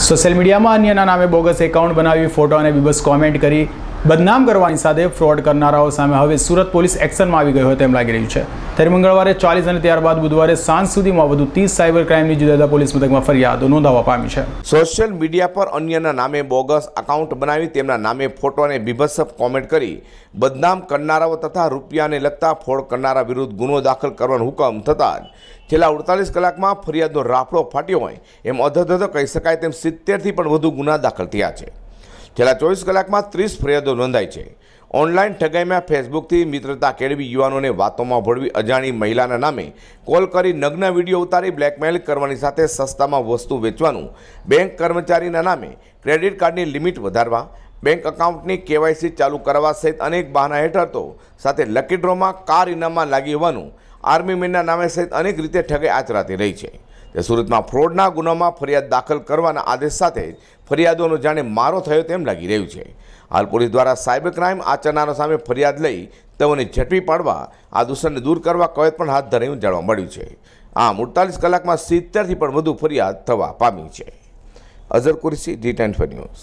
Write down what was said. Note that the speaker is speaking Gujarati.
સોશિયલ મીડિયામાં અન્યના નામે બોગસ એકાઉન્ટ બનાવી ફોટો અને બીબસ કોમેન્ટ કરી બદનામ કરવાની સાથે ફ્રોડ કરનારાઓ સામે હવે સુરત પોલીસ એક્શનમાં આવી ગઈ હોય તેમ લાગી રહ્યું છે. ત્યારે મંગળવારે ચાલીસ અને ત્યારબાદ બુધવારે સાંજ સુધીમાં વધુ ત્રીસ સાયબર ક્રાઇમની જુદા જુદા પોલીસ મથકમાં ફરિયાદો નોંધાવા પામી છે. સોશિયલ મીડિયા પર અન્યના નામે બોગસ અકાઉન્ટ બનાવી તેમના નામે ફોટો અને બીભત્સપ કોમેન્ટ કરી બદનામ કરનારાઓ તથા રૂપિયાને લગતા ફ્રોડ કરનારા વિરુદ્ધ ગુનો દાખલ કરવાનો હુકમ થતાં છેલ્લા અડતાલીસ કલાકમાં ફરિયાદનો રાફડો ફાટ્યો હોય એમ અધધધ કહી શકાય તેમ સિત્તેરથી પણ વધુ ગુના દાખલ થયા છે. છેલ્લા ચોવીસ કલાકમાં ત્રીસ ફરિયાદો નોંધાઈ છે. ઓનલાઈન ઠગાઈમાં ફેસબુકથી મિત્રતા કેળવી યુવાનોને વાતોમાં ભળવી અજાણી મહિલાના નામે કોલ કરી નગ્ન વીડિયો ઉતારી બ્લેકમેલ કરવાની સાથે સસ્તામાં વસ્તુ વેચવાનું, બેંક કર્મચારીના નામે ક્રેડિટ કાર્ડની લિમિટ વધારવા, બેંક એકાઉન્ટની કેવાયસી ચાલુ કરવા સહિત અનેક બહાના હેઠળ તો સાથે લકી ડ્રોમાં કાર ઇનામમાં લાગી હોવાનું આર્મી મેનના નામે સહિત અનેક રીતે ઠગાઈ આચરાતી રહી છે. તે સુરતમાં ફ્રોડના ગુનામાં ફરિયાદ દાખલ કરવાના આદેશ સાથે ફરિયાદોનો જાણે મારો થયો તેમ લાગી રહ્યું છે. હાલ પોલીસ દ્વારા સાયબર ક્રાઇમ આચરનારો સામે ફરિયાદ લઈ તેઓને ઝડપી પાડવા, આ દૂષણને દૂર કરવા કવાયત પણ હાથ ધરાયું જાણવા મળ્યું છે. આમ અડતાલીસ કલાકમાં સિત્તેરથી પણ વધુ ફરિયાદ થવા પામી છે. Azhar Kursi D ten news.